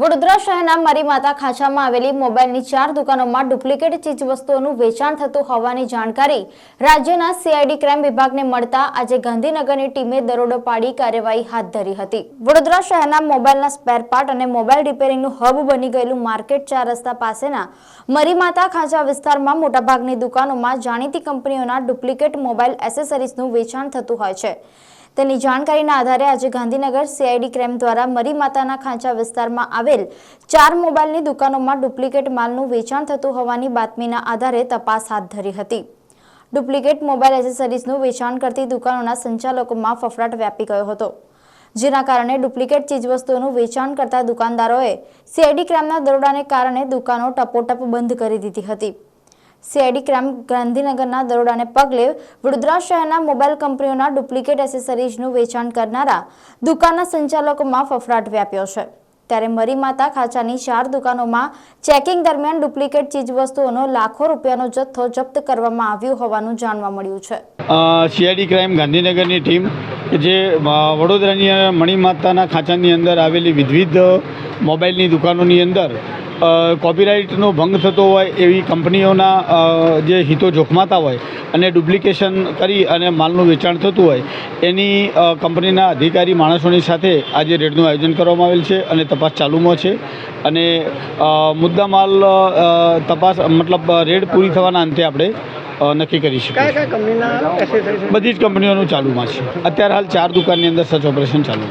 વડોદરા શહેરના મરીમાતા ખાંચામાં આવેલી મોબાઈલની ચાર દુકાનોમાં ડુપ્લિકેટ ચીજવસ્તુઓનું વેચાણ થતું હોવાની જાણકારી રાજ્યના સીઆઈડી ક્રાઇમ વિભાગને મળતા આજે ગાંધીનગરની ટીમે દરોડો પાડી કાર્યવાહી હાથ ધરી હતી. વડોદરા શહેરના મોબાઈલના સ્પેર પાર્ટ અને મોબાઈલ રિપેરિંગનું હબ બની ગયેલું માર્કેટ ચાર રસ્તા પાસેના મરીમાતા ખાંચા વિસ્તારમાં મોટાભાગની દુકાનોમાં જાણીતી કંપનીઓના ડુપ્લિકેટ મોબાઈલ એસેસરીઝનું વેચાણ થતું હોય છે. તેની જાણકારીના આધારે આજે ગાંધીનગર સીઆઈડી ક્રાઇમ દ્વારા મરી માતાના ખાંચા વિસ્તારમાં આવેલ ચાર મોબાઈલની દુકાનોમાં ડુપ્લિકેટ માલનું વેચાણ થતું હોવાની બાતમીના આધારે તપાસ હાથ ધરી હતી. ડુપ્લિકેટ મોબાઈલ એસેસરીઝનું વેચાણ કરતી દુકાનોના સંચાલકોમાં ફફડાટ વ્યાપી ગયો હતો. જેના કારણે ડુપ્લિકેટ ચીજવસ્તુઓનું વેચાણ કરતા દુકાનદારોએ સીઆઈડી ક્રાઇમના દરોડાને કારણે દુકાનો ટપોટપ બંધ કરી દીધી હતી. સીઆઈડી ક્રાઇમ ગાંધીનગરના દરોડાને પગલે વડોદરા શહેરના મોબાઈલ કંપનીઓના ડુપ્લિકેટ એસેસરીઝનું વેચાણ કરનારા દુકાનના સંચાલકોમાં ફફડાટ વ્યાપ્યો છે. ત્યારે મરીમાતા ખાંચાની ચાર દુકાનોમાં ચેકિંગ દરમિયાન ડુપ્લિકેટ ચીજવસ્તુઓનો લાખો રૂપિયાનો જથ્થો જપ્ત કરવામાં આવ્યો હોવાનું જાણવા મળ્યું છે. સીઆઈડી ક્રાઇમ ગાંધીનગરની ટીમ જે વડોદરાની મણિમાતાના ખાંચાની અંદર આવેલી વિવિધ મોબાઈલની દુકાનોની અંદર કોપીરાઇટનો ભંગ થતો હોય એવી કંપનીઓના જે હિતો જોખમાતા હોય અને ડુપ્લિકેશન કરી અને માલનું વેચાણ થતું હોય એની કંપનીના અધિકારી માણસોની સાથે આજે રેડનું આયોજન કરવામાં આવેલ છે અને તપાસ ચાલુમાં છે. અને મુદ્દા મુદ્દામાલ તપાસ મતલબ રેડ પૂરી થવાના અંતે આપણે નક્કી કરી શકીએ બધી જ કંપનીઓનું ચાલુમાં છે. અત્યારે હાલ ચાર દુકાનની અંદર સર્ચ ઓપરેશન ચાલુ છે.